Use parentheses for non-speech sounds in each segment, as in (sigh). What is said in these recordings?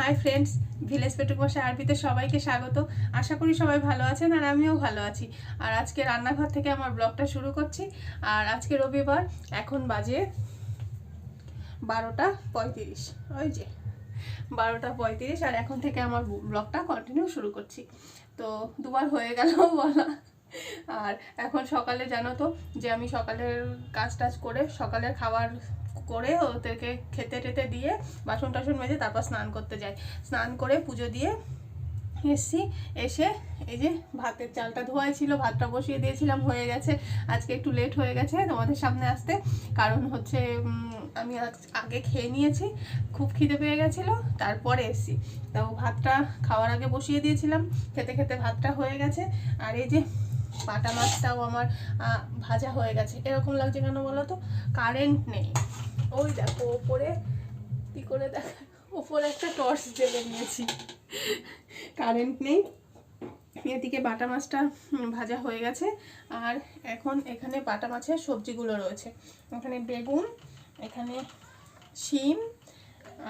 Hi friends village পেটুক বসে আরবিতে সবাইকে স্বাগত। আশা করি সবাই ভালো আছেন আর আমিও ভালো আছি। আর আজকে রান্নাঘর থেকে আমার ব্লগটা শুরু করছি। আর আজকে রবিবার, এখন বাজে বারোটা পঁয়ত্রিশ। ওই যে, বারোটা পঁয়ত্রিশ আর এখন থেকে আমার ব্লগটা কন্টিনিউ শুরু করছি। তো দুবার হয়ে গেল (laughs) বলা। আর এখন সকালে জানো তো যে আমি সকালের কাজ টাজ করে সকালের খাবার করে ওদেরকে খেতে টেতে দিয়ে বাসন টাসন মেজে তারপর স্নান করতে যাই। স্নান করে পুজো দিয়ে এসছি, এসে এই যে ভাতের চালটা ধোয়াই ছিল, ভাতটা বসিয়ে দিয়েছিলাম, হয়ে গেছে। আজকে একটু লেট হয়ে গেছে তোমাদের সামনে আসতে। কারণ হচ্ছে আমি আগে খেয়ে নিয়েছি, খুব খিদে পেয়ে গেছিল, তারপরে এসছি। তো ভাতটা খাওয়ার আগে বসিয়ে দিয়েছিলাম, খেতে খেতে ভাতটা হয়ে গেছে। আর এই যে পাটা মাছটাও আমার ভাজা হয়ে গেছে। এরকম লাগছে কেন বলো তো? কারেন্ট নেই। ওই দেখো, ওপরে কি করে দেখা ওপরে একটা টর্চ জ্বেলে নিয়েছি। কারেন্ট নেই। এদিকে বাটা মাছটা ভাজা হয়ে গেছে। আর এখন এখানে বাটা মাছের সবজিগুলো রয়েছে। এখানে বেগুন, এখানে শিম,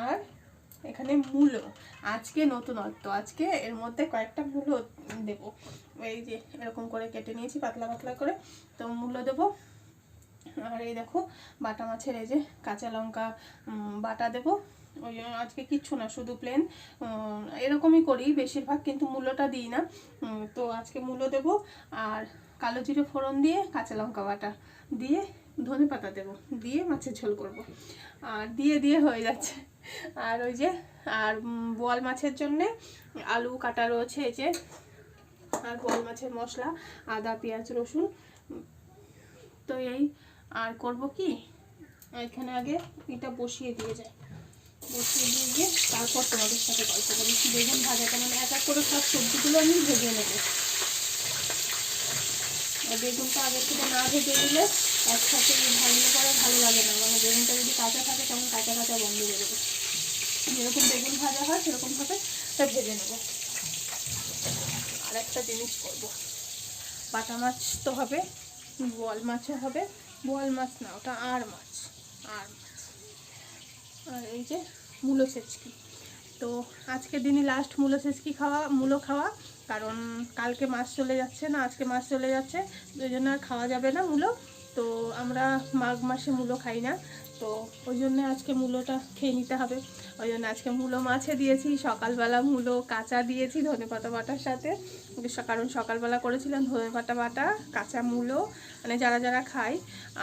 আর এখানে মূলো। আজকে নতুনত্ব আজকে এর মধ্যে কয়েকটা মূলো দেবো। এই যে এরকম করে কেটে নিয়েছি, পাতলা পাতলা করে। তো মূলো দেবো। আর এই দেখো, বাটা মাছের এই যে কাঁচা লঙ্কা বাটা দেবো। ওই জন্য আজকে কিচ্ছু না, শুধু প্লেন এরকমই করি, বেশিরভাগ কিন্তু মূলোটা দিই না। তো আজকে মূলো দেবো আর কালো জিরে ফোড়ন দিয়ে কাঁচা লঙ্কা বাটা দিয়ে ধনে পাতা দেবো, দিয়ে মাছের ঝোল করব। আর দিয়ে দিয়ে হয়ে যাচ্ছে। আর ওই যে, আর বোয়াল মাছের জন্যে আলু কাটা রয়েছে এই যে, আর বোয়াল মাছের মশলা, আদা, পেঁয়াজ, রসুন। তো এই আর করব কি? এখানে আগে এটা বসিয়ে দিয়ে যায়। বসিয়ে দিয়ে গিয়ে তারপর তোমাদের সাথে গল্প করি বেগুন ভাজাটা মানে এক এক করে সব সবজিগুলো আমি ভেজে নেব। বেগুনটা আগে থেকে না ভেজে নিলে একসাথে ভাজলে পরে ভালো লাগে না। মানে বেগুনটা যদি কাঁচা থাকে তখন কাঁচা কাঁচা বন্ধ করে দেবো যেরকম বেগুন ভাজা হয়, সেরকমভাবে তা ভেজে নেব। আর একটা জিনিস করব। বাটা মাছ তো হবে বোয়াল মাছও হবে। বোয়াল মাছ না, ওটা আর মাছ আর মাছ। আর এই যে মূলো সেচকি। তো আজকে দিনই লাস্ট মূলো সেচকি খাওয়া, মূলো খাওয়া, কারণ কালকে মাছ চলে যাচ্ছে না, আজকে মাছ চলে যাচ্ছে, ওই জন্য আর খাওয়া যাবে না মূলো। তো আমরা মাঘ মাসে মূলো খাই না, তো ওই জন্য আজকে মূলোটা খেয়ে নিতে হবে। ওই জন্য আজকে মূলো মাছে দিয়েছি, সকালবেলা মূলো কাঁচা দিয়েছি ধনে পাতা বাটার সাথে। কারণ সকালবেলা করেছিলাম ধনে পাতা বাটা, কাঁচা মূলো মানে যারা যারা খায়।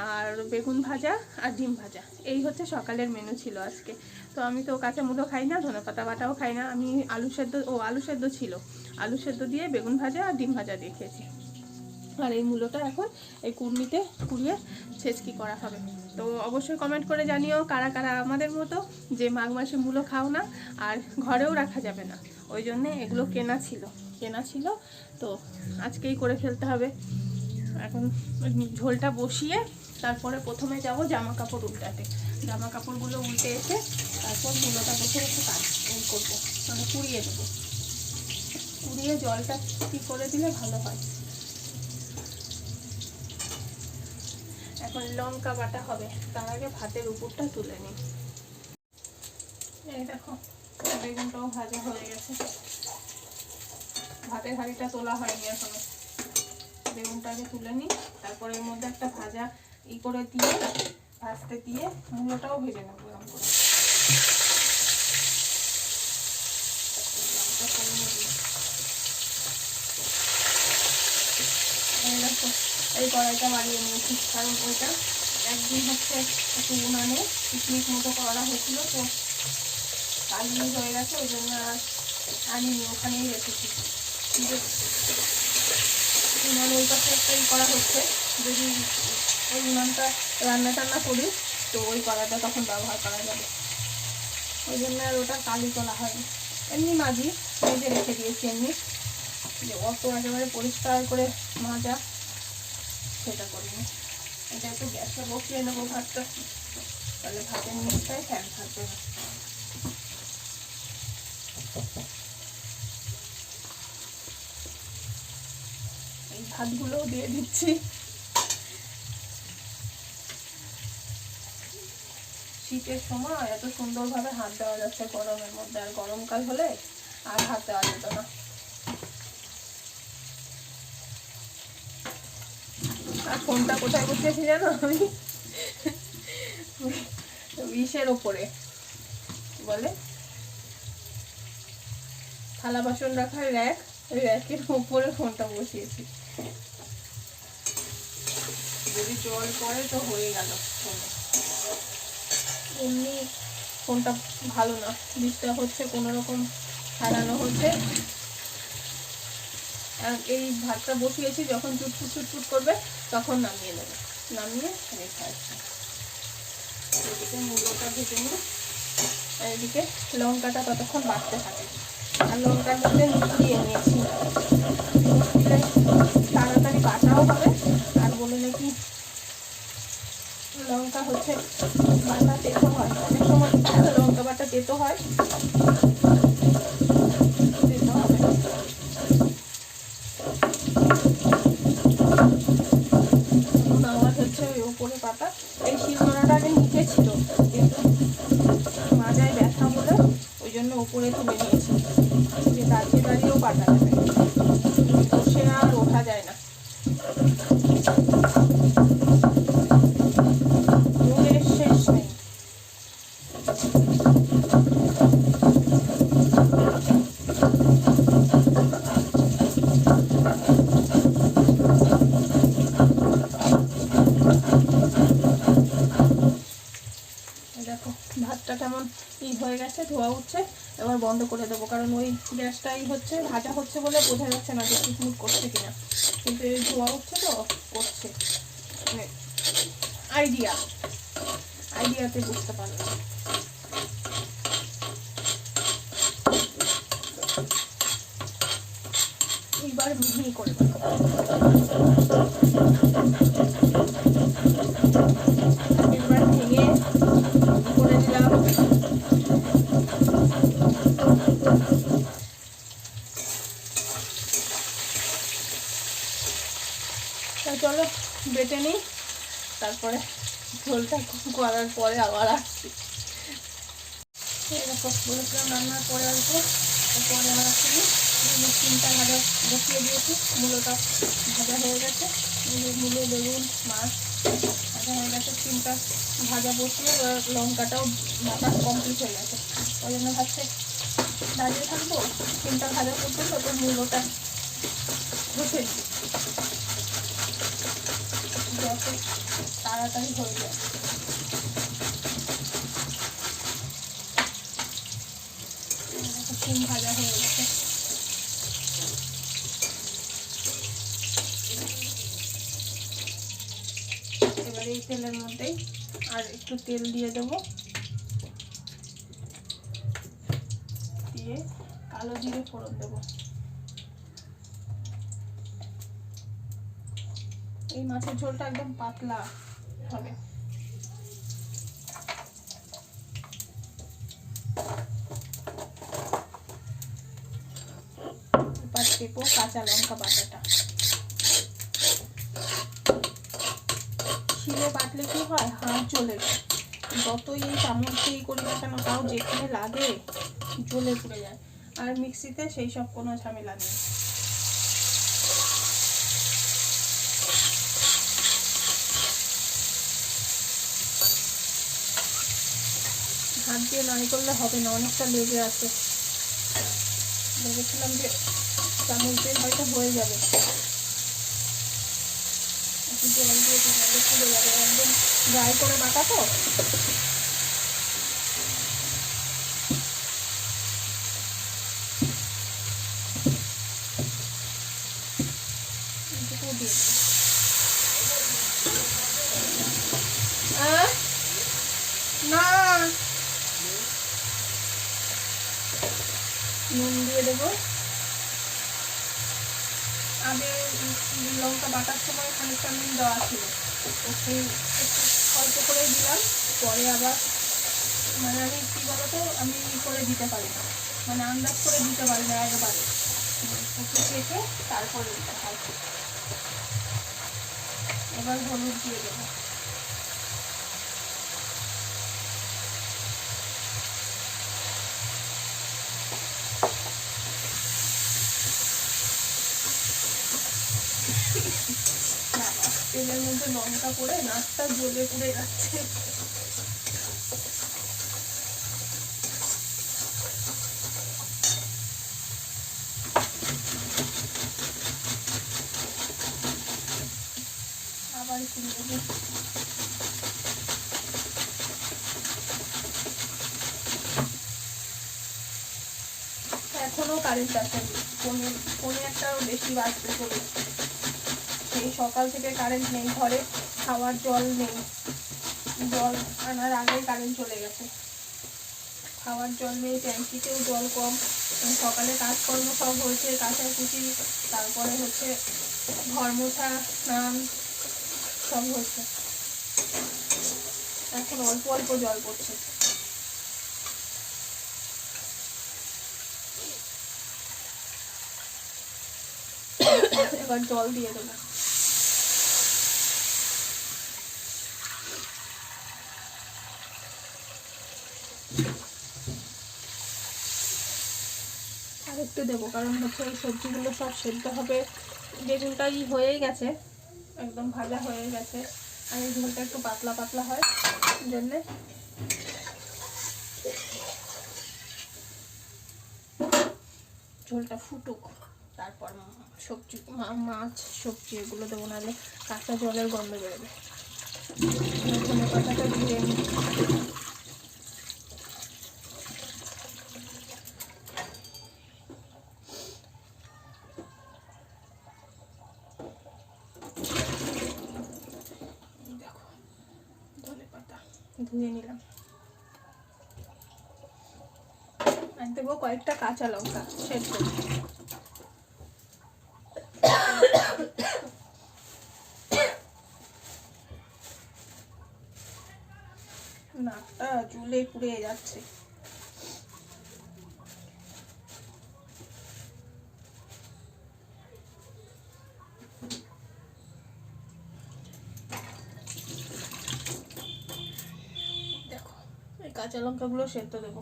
আর বেগুন ভাজা আর ডিম ভাজা, এই হচ্ছে সকালের মেনু ছিল আজকে। তো আমি তো কাঁচা মূলো খাই না, ধনে পাতা বাটাও খাই না। আমি আলু সেদ্ধ ও আলু সেদ্ধ ছিল। আলু সেদ্ধ দিয়ে বেগুন ভাজা আর ডিম ভাজা দিয়ে খেয়েছি। আর এই মূলোটা এখন এই কুর্নিতে কুড়িয়ে ছেচকি করা হবে। তো অবশ্যই কমেন্ট করে জানিও কারা কারা আমাদের মতো যে মাঘ মাসে মূলো খাও না আর ঘরেও রাখা যাবে না। ওই জন্যে এগুলো কেনা ছিল কেনা ছিল। তো আজকেই করে ফেলতে হবে। এখন ঝোলটা বসিয়ে তারপরে প্রথমে যাব জামা কাপড় উল্টাতে। জামা কাপড়গুলো উল্টে এসে তারপর মূলোটা বসে বসে কাজ করব। মানে কুড়িয়ে দেবো। কুড়িয়ে জলটা কি করে দিলে ভালো হয়। এখন লঙ্কা বাটা হবে। তার আগে ভাতের উপরটা তুলে নিই। এই দেখো, বেগুনটাও ভাজা হয়ে গেছে। ভাতের হাড়িটা তোলা হয়নি এখনও। বেগুনটাকে তুলে নিই, তারপরে এর মধ্যে একটা ভাজা ই করে দিয়ে, ভাজতে দিয়ে মূলোটাও ভেজে নেব এরকম করে লঙ্কা কমিয়ে দিই। এই দেখো এই কড়াইটা বাড়িয়ে নিয়েছি, কারণ ওইটা একদিন হচ্ছে একটু উনানে পিকনিক মতো করা হয়েছিল, তো কালি হয়ে গেছে, ওই জন্য আর আনিনি, ওখানেই রেখেছি। উনান ওই পাশে একটা ই করা হচ্ছে, যদি ওই উনানটা রান্না টান্না করি, তো ওই কড়াইটা তখন ব্যবহার করা যাবে। ওই জন্য আর ওটা কালি তোলা হয়নি। এমনি মাঝি মেজে রেখে দিয়েছি এমনি। যে অত একেবারে পরিষ্কার করে মাজা সেটা করিনি এটা একটু বসিয়ে নেব ভাতটা। তাহলে ভাতের নিচটাই ফ্যান থাকবে এই ভাতগুলোও দিয়ে দিচ্ছি। শীতের সময় এত সুন্দরভাবে হাত দেওয়া যাচ্ছে গরমের মধ্যে। আর গরমকাল হলে আর হাত দেওয়া যেত না। ফোনটা কোথায় বসিয়েছি জানো আমি? ইসের ওপরে বলে থালা বাসন রাখার র্যাক ওই র্যাকের উপরে ফোনটা বসিয়েছি। যদি জল পড়ে তো হয়ে গেল এমনি ফোনটা ভালো না। ডিস্টার্ব হচ্ছে, কোনো রকম হারানো হচ্ছে। ভাতটা বসিয়েছি, যখন চুটপুট চুটপুট করবে, তখন নামিয়ে নেবে। নামিয়ে রেখে আসবে এদিকে মুলোটা ভেজে আর এদিকে লঙ্কাটা ততক্ষণ বাড়তে থাকে আর লঙ্কার মধ্যে দিয়ে নিয়েছি। তাড়াতাড়ি বাটাও হবে। আর বলে নাকি লঙ্কা হচ্ছে বাটা তেতো হয়। অনেক সময় লঙ্কা বাটা তেতো হয়। উপরে তুলে নিয়েছি যে দাঁড়িয়ে দাঁড়িয়েও পাতা যাবে। বসে আর ওঠা যায় না। ভাতটা কেমন ই হয়ে গেছে, ধোয়া উঠছে। এবার বন্ধ করে দেবো, কারণ ওই গ্যাসটাই হচ্ছে, ভাজা হচ্ছে বলে বোঝা যাচ্ছে না যে টুকমুক করছে কিনা। কিন্তু এই ধোয়া উঠছে তো, করছে। মানে আইডিয়া আইডিয়াতে বুঝতে পারলাম। এইবার মিহি করে দেবো এবার ভেঙে করে দিলাম তা চলো বেটে নিই। তারপরে ঝোলটা করার পরে আবার আসছি। এরকম বলেছিলাম রান্নার পরে আসব। তারপরে আবার আসছি তিনটা ভাজা বসিয়ে দিয়েছি। মূলোটা ভাজা হয়ে গেছে। মূলো বেগুন, মাছ ভাজা হয়ে গেছে। তিনটা ভাজা বসিয়ে লঙ্কাটাও বাটা কমপ্লিট হয়ে গেছে। ওই জন্য ভাবছে দাঁড়িয়ে থাকব। তিনটা ভাজা করতে তো মূলোটা বসে দিই যাতে তাড়াতাড়ি হয়ে যায়। ভাজা হয়ে গেছে। এবারে এই তেলের মধ্যেই আর একটু তেল দিয়ে দেবো। দিয়ে কালো জিরে ফোড়ন দেবো। এই মাছের ঝোলটা একদম পাতলা। হবে। দেবো কাঁচা লঙ্কা বাটাটা। শিলে বাটলে কি হয়? হাত জ্বলে যায়। যতই এই চামচ করি না কেন, তাও যেখানে লাগে জ্বলে পুড়ে যায়। আর মিক্সিতে সেই সব কোনো ঝামেলা নেই হাত দিয়ে নয় করলে হবে না, অনেকটা লেগে আছে। ভেবেছিলাম যে চামচ দিয়ে হয়তো হয়ে যাবে। জল দিয়ে দিলে যাবে। একদম ড্রাই করে বাটা তো। দিয়ে দিই। আহ? না নুন দিয়ে দেবো। আগে লঙ্কা বাটার সময় খানিকটা নুন দেওয়া ছিল। তো একটু অল্প করে দিলাম। পরে আবার মানে আমি কী বলতো, আমি করে দিতে পারি না। মানে আন্দাজ করে দিতে পারি না একবারে। একটু কেটে তারপরে দিতে হয়। এবার হলুদ দিয়ে দেবো। মধ্যে লঙ্কা পড়ে নাকটা জ্বলে পুড়ে যাচ্ছে। আবার একটু কারেন্ট আসেনি। পৌনে পৌনে একটাও বেশি বাজতে চলে সেই সকাল থেকে কারেন্ট নেই, ঘরে খাওয়ার জল নেই। জল আনার আগেই কারেন্ট চলে গেছে। খাওয়ার জল নেই, ট্যাঙ্কিতেও জল কম। সকালে কাজকর্ম সব হয়েছে, কাচাকুচি, তারপরে হচ্ছে ঘর মোছা স্নান সব হয়েছে। এখন অল্প অল্প জল পড়ছে। এবার জল দিয়ে দেবো। একটু দেবো, কারণ হচ্ছে এই সবজিগুলো সব সেদ্ধ হবে। বেগুনটাই হয়েই গেছে, একদম ভাজা হয়ে গেছে। আর এই ঝোলটা একটু পাতলা পাতলা হয় জন্যে। ঝোলটা ফুটুক, তারপর সবজি মাছ, সবজি, এগুলো দেবো, নাহলে কাঁচা জলের গন্ধ বেরোবে। ধনে পাতাটা দিয়ে নিই। এই দেখো ধনে পাতা ধুয়ে নিলাম। আর দেবো কয়েকটা কাঁচা লঙ্কা সেদ্ধ। নাকটা চুলে পুড়ে যাচ্ছে। কাঁচা লঙ্কাগুলো সেদ্ধ দেবো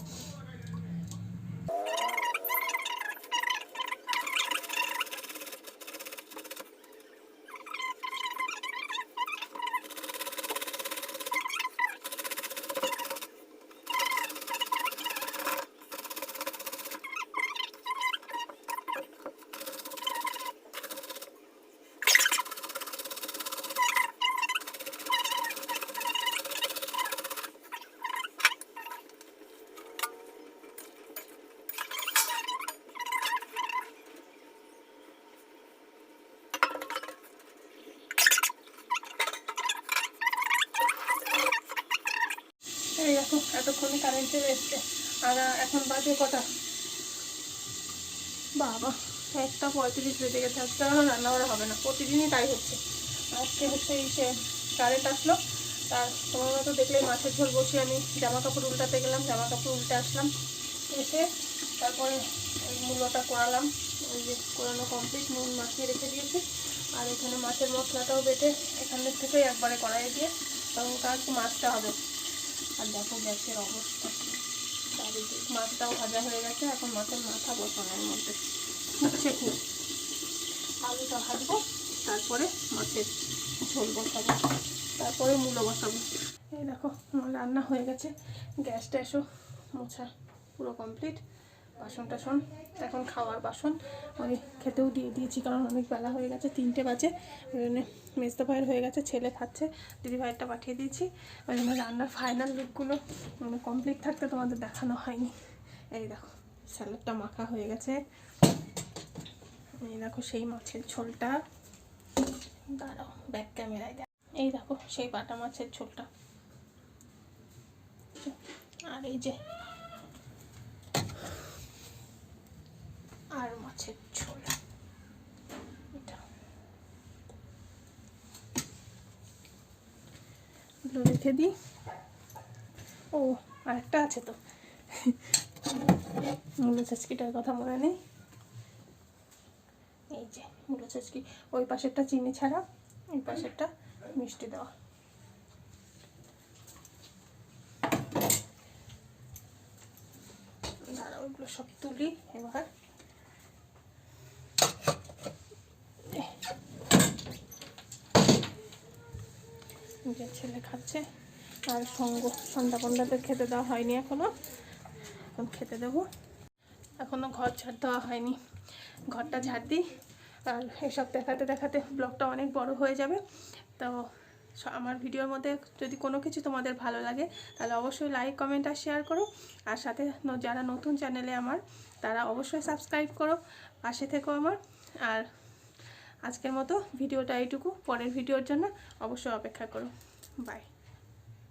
এই দেখো এতক্ষণে এসছে আর এখন বাজে কটা? বাবা, একটা পঁয়ত্রিশ বেজে গেছে। আজকে আর রান্না হবে না। প্রতিদিনই তাই হচ্ছে। আজকে হচ্ছে এই সে কারেন্ট আসলো। তার তোমার মতো দেখলে মাছের ঝোল বসে আমি জামা কাপড় উল্টাতে গেলাম। জামা কাপড় উল্টে আসলাম। এসে তারপরে ওই মূলোটা করালাম। ওই যে করানো কমপ্লিট নুন মাখিয়ে রেখে দিয়েছি। আর এখানে মাছের মশলাটাও বেটে এখানের থেকে একবারে কড়াইয়ে দিয়ে তখন কাজ মাছটা হবে। আর দেখো গ্যাসের অবস্থা। চারিদিক মাছটাও ভাজা হয়ে গেছে, এখন মাছের মাথা বসানোর মধ্যে। হচ্ছে খুব। আলুটা ভাজবো, তারপরে মাছের ঝোল বসাবো, তারপরে মূলো বসাবো। এই দেখো, আমার রান্না হয়ে গেছে। গ্যাসটা এসো, মোছা পুরো কমপ্লিট বাসন টাসন এখন খাওয়ার বাসন। আমি খেতেও দিয়ে দিয়েছি, কারণ অনেক বেলা হয়ে গেছে, তিনটে বাজে। ওই জন্য মেজদা ভাইয়ের হয়ে গেছে, ছেলে খাচ্ছে, দিদি ভাইয়েরটা পাঠিয়ে দিয়েছি। ওই জন্য রান্নার ফাইনাল লুকগুলো মানে কমপ্লিট থাকতে তোমাদের দেখানো হয়নি। এই দেখো স্যালাডটা মাখা হয়ে গেছে। এই দেখো সেই মাছের ঝোলটা। দাঁড়াও ব্যাক ক্যামেরায় দেখ। এই দেখো সেই বাটা মাছের ঝোলটা। আর এই যে আর মাছের ঝোল। রেখে দিই। ও, আরেকটা আছে তো। মূলো চাচকিটার কথা মনে নেই? এই যে, মূলো চাচকি। ওই পাশেরটা চিনি ছাড়া, এই পাশেরটা মিষ্টি দেওয়া। দাঁড়া ওইগুলো সব তুলি এবার। যে ছেলে খাচ্ছে আর সঙ্গ সন্ধ্যা পন্ডাতে খেতে দেওয়া হয়নি এখনও এখন খেতে দেবো। এখনও ঘর ঝাড় দেওয়া হয়নি। ঘরটা ঝাড় দিই। আর এসব দেখাতে দেখাতে ব্লগটা অনেক বড় হয়ে যাবে। তো আমার ভিডিওর মধ্যে যদি কোনো কিছু তোমাদের ভালো লাগে, তাহলে অবশ্যই লাইক কমেন্ট আর শেয়ার করো। আর সাথে যারা নতুন চ্যানেলে আমার, তারা অবশ্যই সাবস্ক্রাইব করো। পাশে থেকো আমার। আর আজকের মতো ভিডিওটা এইটুকু। পরের ভিডিওর জন্য অবশ্যই অপেক্ষা করো। বাই